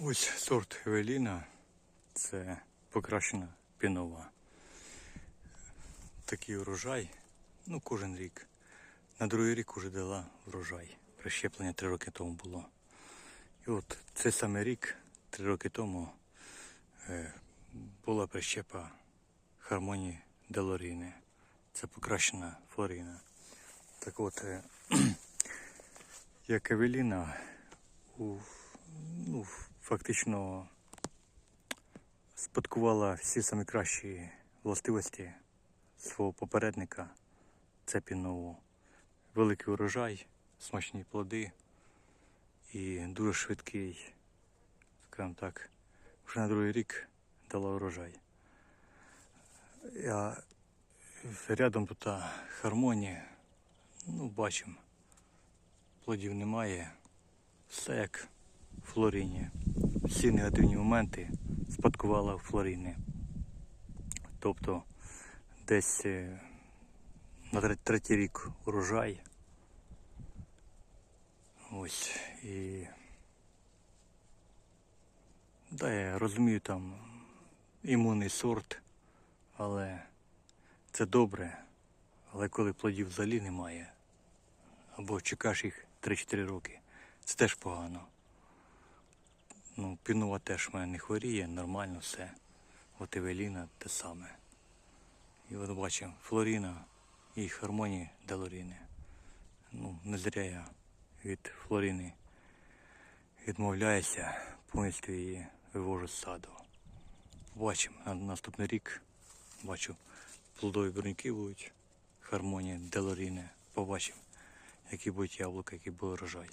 Ось сорт Евеліна. Це покращена пінова. Такий урожай, ну кожен рік. На другий рік уже дала врожай. Прищеплення три роки тому було. І от цей самий рік, три роки тому, е, була прищепа хармонії Делоріни. Це покращена флорина. Так от, е, як Евеліна, у, ну, фактично спадкувала всі самі кращі властивості свого попередника. Це пінову. Великий урожай, смачні плоди і дуже швидкий, скажімо так, вже на другий рік дала урожай. Я рядом тут та хармонія, ну, бачимо, плодів немає. Все як Флоріні. Всі негативні моменти спадкувала в Флоріні. Тобто десь е, на третій рік урожай. Ось і. Да, я розумію там імунний сорт, але це добре. Але коли плодів взагалі немає, або чекаєш їх 3-4 роки, це теж погано. Ну, пінова теж в мене не хворіє, нормально все. От Евеліна те саме. І от бачимо, Флоріна і Хармонії Делоріни. Ну, не зря я від Флоріни відмовляюся, повністю її вивожу з саду. Побачимо на наступний рік. Бачу, плодові бруньки будуть, Хармонія Делоріни. Побачимо, які будуть яблука, які буде урожай.